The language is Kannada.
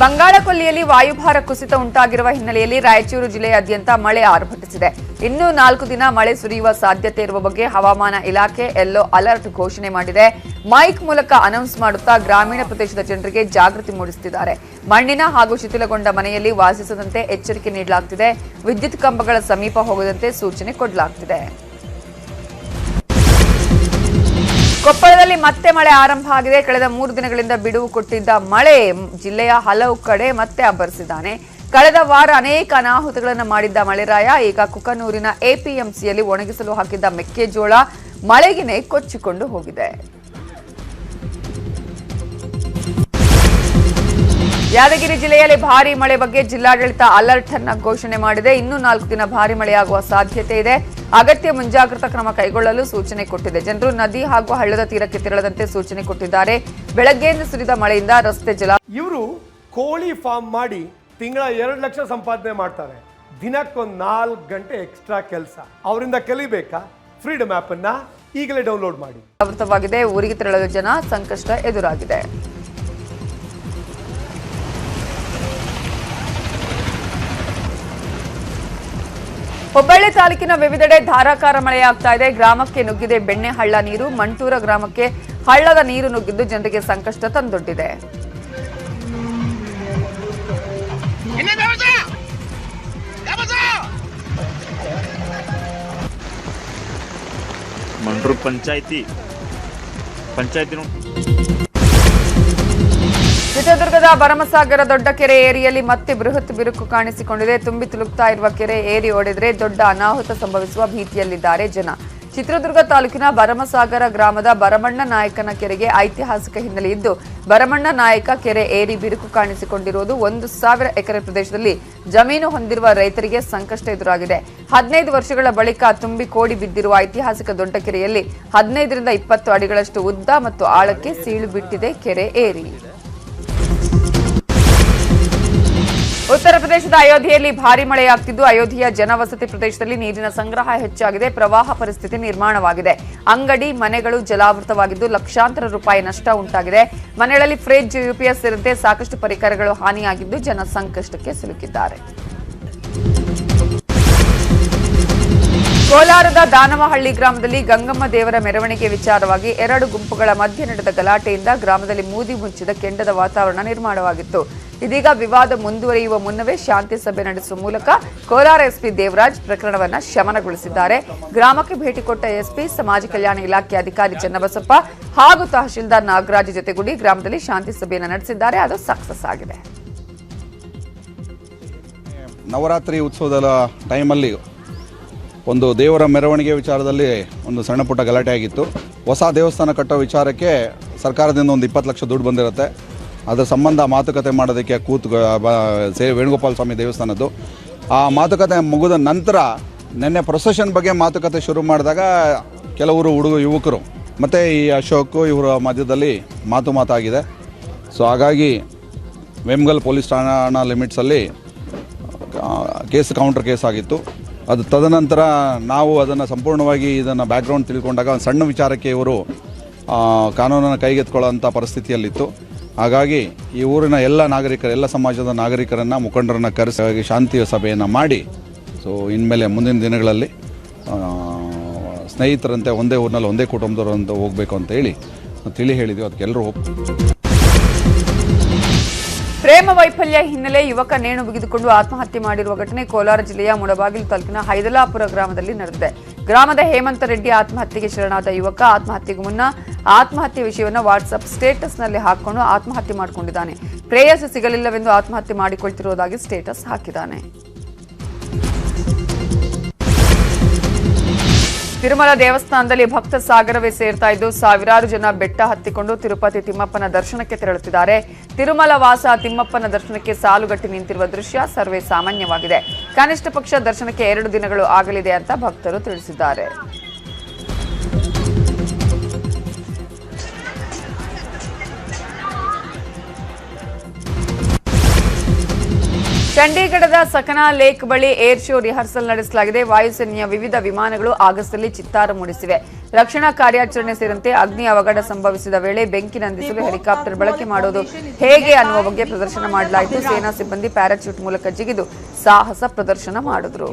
ಬಂಗಾಳಕೊಲ್ಲಿಯಲ್ಲಿ ವಾಯುಭಾರ ಕುಸಿತ ಉಂಟಾಗಿರುವ ಹಿನ್ನೆಲೆಯಲ್ಲಿ ರಾಯಚೂರು ಜಿಲ್ಲೆಯಾದ್ಯಂತ ಮಳೆ ಆರ್ಭಟಿಸಿದೆ. ಇನ್ನೂ ನಾಲ್ಕು ದಿನ ಮಳೆ ಸುರಿಯುವ ಸಾಧ್ಯತೆ ಇರುವ ಬಗ್ಗೆ ಹವಾಮಾನ ಇಲಾಖೆ ಎಲ್ಲೋ ಅಲರ್ಟ್ ಘೋಷಣೆ ಮಾಡಿದೆ. ಮೈಕ್ ಮೂಲಕ ಅನೌನ್ಸ್ ಮಾಡುತ್ತಾ ಗ್ರಾಮೀಣ ಪ್ರದೇಶದ ಜನರಿಗೆ ಜಾಗೃತಿ ಮೂಡಿಸುತ್ತಿದ್ದಾರೆ. ಮಣ್ಣಿನ ಹಾಗೂ ಶಿಥಿಲಗೊಂಡ ಮನೆಯಲ್ಲಿ ವಾಸಿಸದಂತೆ ಎಚ್ಚರಿಕೆ ನೀಡಲಾಗುತ್ತಿದೆ ವಿದ್ಯುತ್ ಕಂಬಗಳ ಸಮೀಪ ಹೋಗದಂತೆ ಸೂಚನೆ ಕೊಡಲಾಗುತ್ತಿದೆ ಕೊಪ್ಪಳದಲ್ಲಿ ಮತ್ತೆ ಮಳೆ ಆರಂಭ ಆಗಿದೆ. ಕಳೆದ ಮೂರು ದಿನಗಳಿಂದ ಬಿಡುವು ಕೊಟ್ಟಿದ್ದ ಮಳೆ ಜಿಲ್ಲೆಯ ಹಲವು ಕಡೆ ಮತ್ತೆ ಅಬ್ಬರಿಸಿದ್ದಾನೆ. ಕಳೆದ ವಾರ ಅನೇಕ ಅನಾಹುತಗಳನ್ನು ಮಾಡಿದ್ದ ಮಳೆರಾಯ, ಈಗ ಕುಕನೂರಿನ ಎಪಿಎಂಸಿಯಲ್ಲಿ ಒಣಗಿಸಲು ಹಾಕಿದ್ದ ಮೆಕ್ಕೆಜೋಳ ಮಳೆಗಿನೇ ಕೊಚ್ಚಿಕೊಂಡು ಹೋಗಿದೆ. ಯಾದಗಿರಿ ಜಿಲ್ಲೆಯಲ್ಲಿ ಭಾರೀ ಮಳೆ ಬಗ್ಗೆ ಜಿಲ್ಲಾಡಳಿತ ಅಲರ್ಟ್ ಅನ್ನ ಘೋಷಣೆ ಮಾಡಿದೆ. ಇನ್ನೂ ನಾಲ್ಕು ದಿನ ಭಾರೀ ಮಳೆಯಾಗುವ ಸಾಧ್ಯತೆ ಇದೆ. ಅಗತ್ಯ ಮುಂಜಾಗ್ರತಾ ಕ್ರಮ ಕೈಗೊಳ್ಳಲು ಸೂಚನೆ ಕೊಟ್ಟಿದೆ. ಜನರು ನದಿ ಹಾಗೂ ಹಳ್ಳದ ತೀರಕ್ಕೆ ತೆರಳದಂತೆ ಸೂಚನೆ ಕೊಟ್ಟಿದ್ದಾರೆ. ಬೆಳಗ್ಗೆಯಿಂದ ಸುರಿದ ಮಳೆಯಿಂದ ರಸ್ತೆ ಜಲ ಇವರು ಕೋಳಿ ಫಾರ್ಮ್ ಮಾಡಿ ತಿಂಗಳ ಎರಡು ಲಕ್ಷ ಸಂಪಾದನೆ ಮಾಡ್ತಾರೆ. ದಿನಕ್ಕೊಂದು ನಾಲ್ಕು ಗಂಟೆ ಎಕ್ಸ್ಟ್ರಾ ಕೆಲಸ. ಅವರಿಂದ ಕಲಿಬೇಕಾ? ಫ್ರೀಡಮ್ ಅನ್ನ ಈಗಲೇ ಡೌನ್ಲೋಡ್ ಮಾಡಿ. ಆವೃತವಾಗಿದೆ ಊರಿಗೆ ತೆರಳಲು ಜನ ಸಂಕಷ್ಟ ಎದುರಾಗಿದೆ. ಹುಬ್ಬಳ್ಳಿ ತಾಲೂಕಿನ ವಿವಿಧೆಡೆ ಧಾರಾಕಾರ ಮಳೆಯಾಗ್ತಾ ಇದೆ. ಗ್ರಾಮಕ್ಕೆ ನುಗ್ಗಿದೆ ಬೆಣ್ಣೆ ಹಳ್ಳ ನೀರು. ಮಂಟೂರ ಗ್ರಾಮಕ್ಕೆ ಹಳ್ಳದ ನೀರು ನುಗ್ಗಿದ್ದು ಜನರಿಗೆ ಸಂಕಷ್ಟ ತಂದೊಡ್ಡಿದೆ. ಮಂಟೂರು ಪಂಚಾಯಿತಿ ಪಂಚಾಯಿತಿ ಚಿತ್ರದುರ್ಗದ ಭರಮಸಾಗರ ದೊಡ್ಡ ಕೆರೆ ಏರಿಯಲ್ಲಿ ಮತ್ತೆ ಬೃಹತ್ ಬಿರುಕು ಕಾಣಿಸಿಕೊಂಡಿದೆ. ತುಂಬಿ ತುಳುಕ್ತಾ ಇರುವ ಕೆರೆ ಏರಿ ಓಡಿದ್ರೆ ದೊಡ್ಡ ಅನಾಹುತ ಸಂಭವಿಸುವ ಭೀತಿಯಲ್ಲಿದ್ದಾರೆ ಜನ. ಚಿತ್ರದುರ್ಗ ತಾಲೂಕಿನ ಭರಮಸಾಗರ ಗ್ರಾಮದ ಭರಮಣ್ಣ ನಾಯಕನ ಕೆರೆಗೆ ಐತಿಹಾಸಿಕ ಹಿನ್ನೆಲೆ ಇದ್ದು, ಭರಮಣ್ಣ ನಾಯಕ ಕೆರೆ ಏರಿ ಬಿರುಕು ಕಾಣಿಸಿಕೊಂಡಿರುವುದು ಒಂದು ಸಾವಿರ ಎಕರೆ ಪ್ರದೇಶದಲ್ಲಿ ಜಮೀನು ಹೊಂದಿರುವ ರೈತರಿಗೆ ಸಂಕಷ್ಟ ಎದುರಾಗಿದೆ. ಹದಿನೈದು ವರ್ಷಗಳ ಬಳಿಕ ತುಂಬಿ ಕೋಡಿ ಬಿದ್ದಿರುವ ಐತಿಹಾಸಿಕ ದೊಡ್ಡ ಕೆರೆಯಲ್ಲಿ ಹದಿನೈದರಿಂದ ಇಪ್ಪತ್ತು ಅಡಿಗಳಷ್ಟು ಉದ್ದ ಮತ್ತು ಆಳಕ್ಕೆ ಸೀಳು ಬಿಟ್ಟಿದೆ ಕೆರೆ ಏರಿ. ಉತ್ತರ ಪ್ರದೇಶದ ಅಯೋಧ್ಯೆಯಲ್ಲಿ ಭಾರಿ ಮಳೆಯಾಗ್ತಿದ್ದು, ಅಯೋಧ್ಯೆಯ ಜನವಸತಿ ಪ್ರದೇಶದಲ್ಲಿ ನೀರಿನ ಸಂಗ್ರಹ ಹೆಚ್ಚಾಗಿದೆ, ಪ್ರವಾಹ ಪರಿಸ್ಥಿತಿ ನಿರ್ಮಾಣವಾಗಿದೆ. ಅಂಗಡಿ, ಮನೆಗಳು ಜಲಾವೃತವಾಗಿದ್ದು, ಲಕ್ಷಾಂತರ ರೂಪಾಯಿ ನಷ್ಟ ಉಂಟಾಗಿದೆ. ಮನೆಗಳಲ್ಲಿ ಫ್ರಿಜ್ ಯುಪಿಎಸ್ ಸೇರಿದಂತೆ ಸಾಕಷ್ಟು ಪರಿಕರಗಳು ಹಾನಿಯಾಗಿದ್ದು, ಜನ ಸಂಕಷ್ಟಕ್ಕೆ ಸಿಲುಕಿದ್ದಾರೆ. ಕೋಲಾರದ ದಾನವಹಳ್ಳಿ ಗ್ರಾಮದಲ್ಲಿ ಗಂಗಮ್ಮ ದೇವರ ಮೆರವಣಿಗೆ ವಿಚಾರವಾಗಿ ಎರಡು ಗುಂಪುಗಳ ಮಧ್ಯೆ ನಡೆದ ಗಲಾಟೆಯಿಂದ ಗ್ರಾಮದಲ್ಲಿ ಮೂದಿ ಮುಚ್ಚಿದ ಕೆಂಡದ ವಾತಾವರಣ ನಿರ್ಮಾಣವಾಗಿತ್ತು. ಇದೀಗ ವಿವಾದ ಮುಂದುವರಿಯುವ ಮುನ್ನವೇ ಶಾಂತಿ ಸಭೆ ನಡೆಸುವ ಮೂಲಕ ಕೋಲಾರ ಎಸ್ಪಿ ದೇವರಾಜ್ ಪ್ರಕರಣವನ್ನ ಶಮನಗೊಳಿಸಿದ್ದಾರೆ. ಗ್ರಾಮಕ್ಕೆ ಭೇಟಿ ಕೊಟ್ಟ ಎಸ್ಪಿ, ಸಮಾಜ ಕಲ್ಯಾಣ ಇಲಾಖೆ ಅಧಿಕಾರಿ ಚನ್ನಬಸಪ್ಪ ಹಾಗೂ ತಹಶೀಲ್ದಾರ್ ನಾಗರಾಜ್ ಜೊತೆಗೂಡಿ ಗ್ರಾಮದಲ್ಲಿ ಶಾಂತಿ ಸಭೆಯನ್ನು ನಡೆಸಿದ್ದಾರೆ. ಅದು ಸಕ್ಸಸ್ ಆಗಿದೆ. ನವರಾತ್ರಿ ಉತ್ಸವದ ಟೈಮಲ್ಲಿ ಒಂದು ದೇವರ ಮೆರವಣಿಗೆ ವಿಚಾರದಲ್ಲಿ ಒಂದು ಸಣ್ಣ ಪುಟ್ಟ ಗಲಾಟೆ ಆಗಿತ್ತು. ಹೊಸ ದೇವಸ್ಥಾನ ಕಟ್ಟೋ ವಿಚಾರಕ್ಕೆ ಸರ್ಕಾರದಿಂದ ಒಂದು ಇಪ್ಪತ್ತು ಲಕ್ಷ ದುಡ್ಡು ಬಂದಿರುತ್ತೆ. ಅದರ ಸಂಬಂಧ ಮಾತುಕತೆ ಮಾಡೋದಕ್ಕೆ ಕೂತು ವೇಣುಗೋಪಾಲ ಸ್ವಾಮಿ ದೇವಸ್ಥಾನದ್ದು. ಆ ಮಾತುಕತೆ ಮುಗಿದ ನಂತರ ನಿನ್ನೆ ಪ್ರೊಸೆಷನ್ ಬಗ್ಗೆ ಮಾತುಕತೆ ಶುರು ಮಾಡಿದಾಗ ಕೆಲವರು ಹುಡುಗ, ಯುವಕರು, ಮತ್ತು ಈ ಅಶೋಕ್ ಇವರ ಮಧ್ಯದಲ್ಲಿ ಮಾತು ಮಾತಾಗಿದೆ. ಸೊ ಹಾಗಾಗಿ ವೇಮ್ಗಲ್ ಪೊಲೀಸ್ ಠಾಣಾ ಲಿಮಿಟ್ಸಲ್ಲಿ ಕೇಸ್, ಕೌಂಟರ್ ಕೇಸ್ ಆಗಿತ್ತು. ಅದು ತದನಂತರ ನಾವು ಅದನ್ನು ಸಂಪೂರ್ಣವಾಗಿ ಇದನ್ನು ಬ್ಯಾಕ್ಗ್ರೌಂಡ್ ತಿಳ್ಕೊಂಡಾಗ ಒಂದು ಸಣ್ಣ ವಿಚಾರಕ್ಕೆ ಇವರು ಕಾನೂನನ್ನು ಕೈಗೆತ್ಕೊಳ್ಳೋಂಥ ಪರಿಸ್ಥಿತಿಯಲ್ಲಿತ್ತು. ಹಾಗಾಗಿ ಈ ಊರಿನ ಎಲ್ಲ ನಾಗರಿಕರು, ಎಲ್ಲ ಸಮಾಜದ ನಾಗರಿಕರನ್ನು, ಮುಖಂಡರನ್ನು ಕರೆಸಿ ಶಾಂತಿಯ ಸಭೆಯನ್ನು ಮಾಡಿ ಸೊ ಇನ್ಮೇಲೆ ಮುಂದಿನ ದಿನಗಳಲ್ಲಿ ಸ್ನೇಹಿತರಂತೆ ಒಂದೇ ಊರಿನಲ್ಲಿ ಒಂದೇ ಕುಟುಂಬದವರು ಅಂತ ಹೋಗಬೇಕು ಅಂತ ಹೇಳಿ ತಿಳಿ ಹೇಳಿದ್ವಿ ಅದಕ್ಕೆಲ್ಲರೂ ಒಪ್ ವೈಫಲ್ಯ ಹಿನ್ನೆಲೆ ಯುವಕ ನೇಣು ಬಿಗಿದುಕೊಂಡು ಆತ್ಮಹತ್ಯೆ ಮಾಡಿರುವ ಘಟನೆ ಕೋಲಾರ ಜಿಲ್ಲೆಯ ಮುಡಬಾಗಿಲು ತಾಲೂಕಿನ ಹೈದಲಾಪುರ ಗ್ರಾಮದಲ್ಲಿ ನಡೆದಿದೆ. ಗ್ರಾಮದ ಹೇಮಂತ ರೆಡ್ಡಿ ಆತ್ಮಹತ್ಯೆಗೆ ಶರಣಾದ ಯುವಕ ಆತ್ಮಹತ್ಯೆಗೂ ಮುನ್ನ ಆತ್ಮಹತ್ಯೆ ವಿಷಯವನ್ನು ವಾಟ್ಸ್ಆಪ್ ಸ್ಟೇಟಸ್ನಲ್ಲಿ ಹಾಕೊಂಡು ಆತ್ಮಹತ್ಯೆ ಮಾಡಿಕೊಂಡಿದ್ದಾನೆ. ಪ್ರೇಯಸ್ ಸಿಗಲಿಲ್ಲವೆಂದು ಆತ್ಮಹತ್ಯೆ ಮಾಡಿಕೊಳ್ತಿರುವುದಾಗಿ ಸ್ಟೇಟಸ್ ಹಾಕಿದ್ದಾನೆ. ತಿರುಮಲ ದೇವಸ್ಥಾನದಲ್ಲಿ ಭಕ್ತ ಸಾಗರವೇ ಸೇರ್ತಾ ಇದ್ದು ಸಾವಿರಾರು ಜನ ಬೆಟ್ಟ ಹತ್ತಿಕೊಂಡು ತಿರುಪತಿ ತಿಮ್ಮಪ್ಪನ ದರ್ಶನಕ್ಕೆ ತೆರಳುತ್ತಿದ್ದಾರೆ. ತಿರುಮಲ ವಾಸ ತಿಮ್ಮಪ್ಪನ ದರ್ಶನಕ್ಕೆ ಸಾಲುಗಟ್ಟಿ ನಿಂತಿರುವ ದೃಶ್ಯ ಸರ್ವೇ ಸಾಮಾನ್ಯವಾಗಿದೆ. ಕನಿಷ್ಠ ಪಕ್ಷ ದರ್ಶನಕ್ಕೆ ಎರಡು ದಿನಗಳು ಆಗಲಿದೆ ಅಂತ ಭಕ್ತರು ತಿಳಿಸಿದ್ದಾರೆ. ಚಂಡೀಗಢದ ಸಕನಾ ಲೇಕ್ ಬಳಿ ಏರ್ ಶೋ ರಿಹರ್ಸಲ್ ನಡೆಸಲಾಗಿದೆ. ವಾಯುಸೇನೆಯ ವಿವಿಧ ವಿಮಾನಗಳು ಆಗಸ್ಟ್ನಲ್ಲಿ ಚಿತ್ತಾರ ಮೂಡಿಸಿವೆ. ರಕ್ಷಣಾ ಕಾರ್ಯಾಚರಣೆ ಸೇರಿದಂತೆ ಅಗ್ನಿ ಅವಘಡ ಸಂಭವಿಸಿದ ವೇಳೆ ಬೆಂಕಿ ನಂದಿಸಲು ಹೆಲಿಕಾಪ್ಟರ್ ಬಳಕೆ ಮಾಡುವುದು ಹೇಗೆ ಅನ್ನುವ ಬಗ್ಗೆ ಪ್ರದರ್ಶನ ಮಾಡಲಾಯಿತು. ಸೇನಾ ಸಿಬ್ಬಂದಿ ಪ್ಯಾರಾಚೂಟ್ ಮೂಲಕ ಜಿಗಿದು ಸಾಹಸ ಪ್ರದರ್ಶನ ಮಾಡಿದ್ರು.